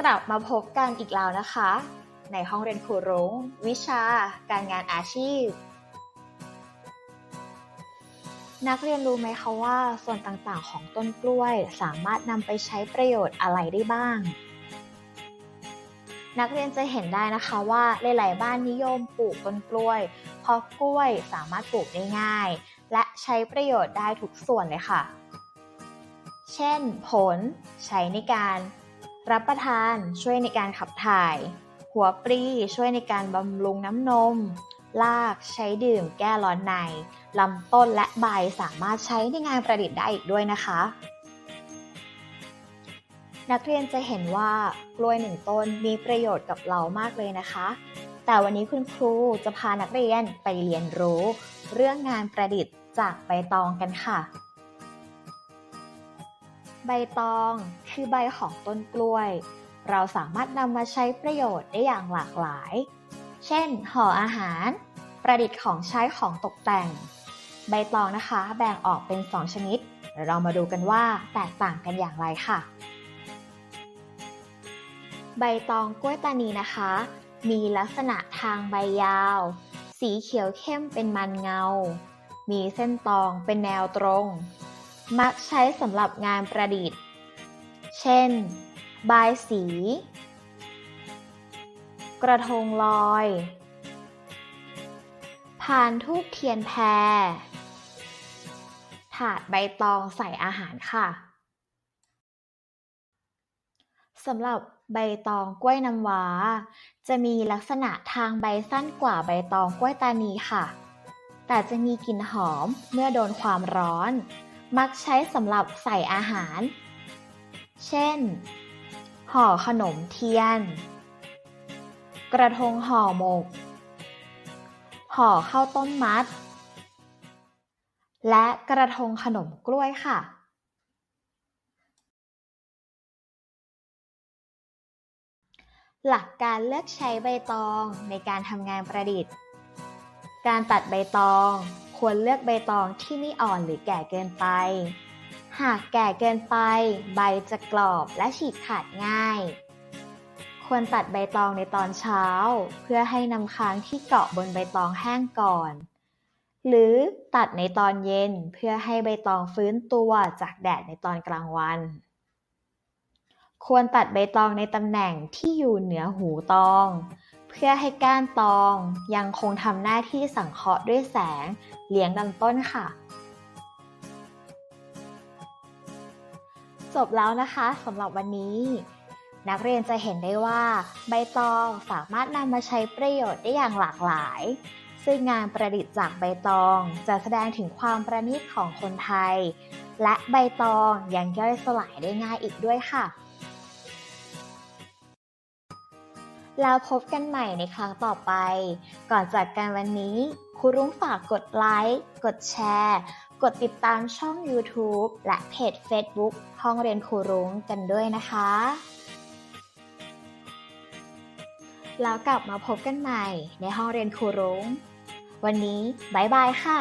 กลับมาพบกันอีกแล้วนะคะ ในห้องเรียนครูรุ้ง วิชา การงานอาชีพ นักเรียนรู้ไหมคะว่า ส่วนต่างๆ ของต้นกล้วย สามารถนำไปใช้ประโยชน์อะไรได้บ้าง นักเรียนจะเห็นได้นะคะว่าหลายๆบ้านนิยมปลูกต้นกล้วย เพราะกล้วยสามารถปลูกได้ง่าย และใช้ประโยชน์ได้ทุกส่วนเลยค่ะ เช่น ผล ใช้ในการ รับประทานช่วยในการขับถ่าย หัวปลีช่วยในการบำรุงน้ำนมรากใช้ดื่มแก้ร้อนในลำต้นและใบสามารถใช้ในงานประดิษฐ์ได้อีกด้วยนะคะ นักเรียนจะเห็นว่ากล้วยหนึ่งต้นมีประโยชน์กับเรามากเลยนะคะ แต่วันนี้คุณครูจะพานักเรียนไปเรียนรู้ เรื่องงานประดิษฐ์จากใบตองกันค่ะ ใบตองคือใบของต้นกล้วย เราสามารถนำมาใช้ประโยชน์ได้อย่างหลากหลาย เช่น ห่ออาหาร ประดิษฐ์ของใช้ของตกแต่ง ใบตองนะคะแบ่งออกเป็น 2 ชนิดเดี๋ยวเรามาดูกันว่าแตกต่างกันอย่างไรค่ะ ใบตองกล้วยตานีนะคะ มีลักษณะทางใบยาว สีเขียวเข้มเป็นมันเงา มีเส้นตองเป็นแนวตรง มักใช้สำหรับงานประดิษฐ์ เช่น บายสี กระทงลอยพานทูบเทียนแพร ถาดใบตองใส่อาหารค่ะสำหรับใบตองกล้วยน้ำว้า จะมีลักษณะทางใบสั้นกว่าใบตองกล้วยตานีค่ะ แต่จะมีกลิ่นหอมเมื่อโดนความร้อน มักใช้สำหรับใส่อาหาร เช่น ห่อขนมเทียน กระทงห่อหมก ห่อข้าวต้มมัด และกระทงขนมกล้วยค่ะหลักการเลือกใช้ใบตองในการทำงานประดิษฐ์ การตัดใบตอง ควรเลือกใบตองที่ไม่อ่อนหรือแก่เกินไป หากแก่เกินไป ใบจะกรอบและฉีกขาดง่าย ควรตัดใบตองในตอนเช้า เพื่อให้น้ำค้างที่เกาะบนใบตองแห้งก่อน หรือตัดในตอนเย็นเพื่อให้ใบตองฟื้นตัวจากแดดในตอนกลางวัน ควรตัดใบตองในตำแหน่งที่อยู่เหนือหูตองเพื่อให้ก้านตองยังคงทำหน้าที่สังเคราะห์ด้วยแสง เลี้ยงลำต้นค่ะ จบแล้วนะคะสำหรับวันนี้ นักเรียนจะเห็นได้ว่า ใบตองสามารถนำมาใช้ประโยชน์ได้อย่างหลากหลาย ซึ่งงานประดิษฐ์จากใบตองจะแสดงถึงความประณีตของคนไทย และใบตองยังย่อยสลายได้ง่ายอีกด้วยค่ะ แล้วพบกันใหม่ในครั้งต่อไป ก่อนจากกันวันนี้ครูรุ้งฝากกดไลค์ กดแชร์ กดติดตามช่อง YouTube และเพจ Facebook ห้องเรียนครูรุ้งกันด้วยนะคะ แล้วกลับมาพบกันใหม่ในห้องเรียนครูรุ้ง วันนี้บายบายค่ะ